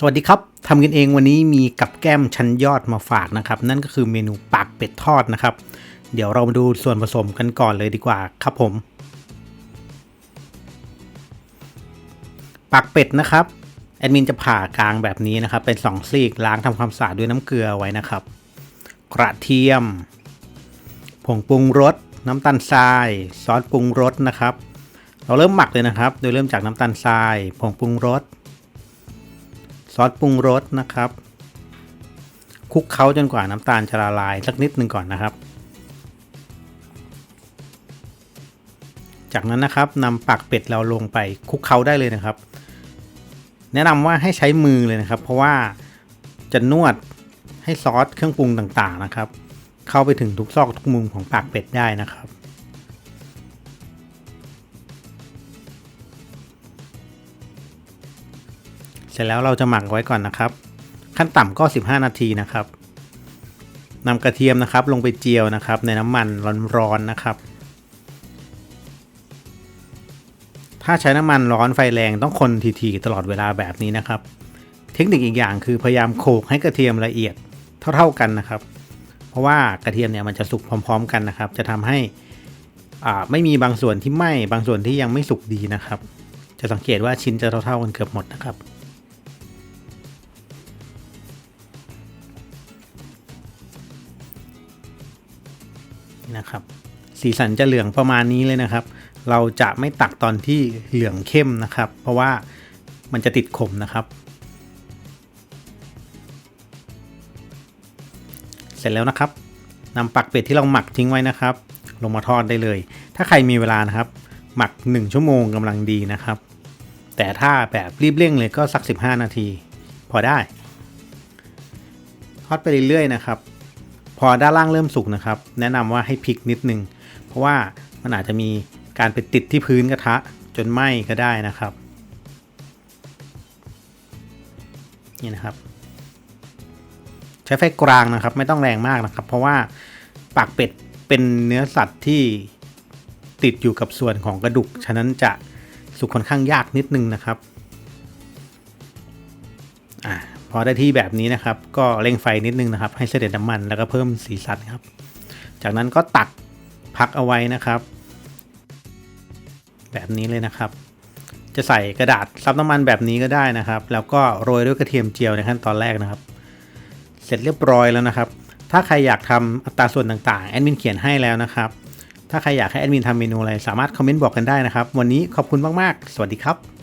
สวัสดีครับทำกันเองวันนี้มีกับแก้มชั้นยอดมาฝากนะครับ นั่นก็คือเมนูปากเป็ดทอดนะครับ เดี๋ยวเรามาดูส่วนผสมกันก่อนเลยดีกว่าครับผม ปากเป็ดนะครับแอดมินจะผ่ากลางแบบนี้นะครับ เป็นสองซีกล้างทำความสะอาดด้วยน้ำเกลือไว้นะครับ กระเทียม ผงปรุงรสน้ำตาลทราย ซอสปรุงรสนะครับ เราเริ่มหมักเลยนะครับ โดยเริ่มจากน้ำตาลทราย ผงปรุงรส ซอสปรุงรสนะครับคลุกเคล้าจนกว่าน้ำตาลจะละลายสักนิดหนึ่งก่อนนะครับ จากนั้นนะครับนำปากเป็ดเราลงไปคลุกเคล้าได้เลยนะครับ แนะนำว่าให้ใช้มือเลยนะครับ เพราะว่าจะนวดให้ซอสเครื่องปรุงต่างๆนะครับ เข้าไปถึงทุกซอกทุกมุมของปากเป็ดได้นะครับ เสร็จแล้วเราจะหมักไว้ก่อนนะครับ ขั้นต่ำก็ 15 นาทีนะครับนำกระเทียมนะครับลงไปเจียวนะครับ ในน้ำมันร้อนๆนะครับ ถ้าใช้น้ำมันร้อนไฟแรงต้องคนทีๆตลอดเวลาแบบนี้นะครับ เทคนิคอีกอย่างคือพยายามโขลกให้กระเทียมละเอียดเท่าๆกันนะครับ เพราะว่ากระเทียมเนี่ยมันจะสุกพร้อม ๆ กันนะครับ จะทำให้อ่าไม่มีบางส่วนที่ไหม้บางส่วนที่ยังไม่สุกดีนะครับ จะสังเกตว่าชิ้นจะเท่าๆกันเกือบหมดนะครับ นะครับ สีสันจะเหลืองประมาณนี้เลยนะครับ เราจะไม่ตักตอนที่เหลืองเข้มนะครับ เพราะว่ามันจะติดขมนะครับ เสร็จแล้วนะครับนำปักเป็ดที่เราหมักทิ้งไว้นะครับ ลงมาทอดได้เลย ถ้าใครมีเวลานะครับ หมัก 1 ชั่วโมงกำลังดีนะครับ แต่ถ้าแบบรีบเร่งเลยก็สัก 15 นาที พอได้ทอดไปเรื่อยๆนะครับ พอด้านล่างเริ่มสุกนะครับ แนะนำว่าให้พลิกนิดนึง เพราะว่ามันอาจจะมีการไปติดที่พื้นกระทะจนไหม้ก็ได้นะครับ นี่นะครับ ใช้ไฟกลางนะครับ ไม่ต้องแรงมากนะครับ เพราะว่าปากเป็ดเป็นเนื้อสัตว์ที่ติดอยู่กับส่วนของกระดูก ฉะนั้นจะสุกค่อนข้างยากนิดนึงนะครับ อได้ที่แบบนี้นะครับ ก็เร่งไฟนิดนึงนะครับ ให้เสด็จน้ำมันแล้วก็เพิ่มสีสันครับ จากนั้นก็ตักพักเอาไว้นะครับ แบบนี้เลยนะครับ จะใส่กระดาษซับน้ำมันแบบนี้ก็ได้นะครับ แล้วก็โรยด้วยกระเทียมเจียวในขั้นตอนแรกนะครับ เสร็จเรียบร้อยแล้วนะครับ ถ้าใครอยากทำอัตราส่วนต่างๆแอดมินเขียนให้แล้วนะครับถ้าใครอยากให้แอดมินทำเมนูอะไร สามารถคอมเมนต์บอกกันได้นะครับ วันนี้ขอบคุณมาก ๆ สวัสดีครับ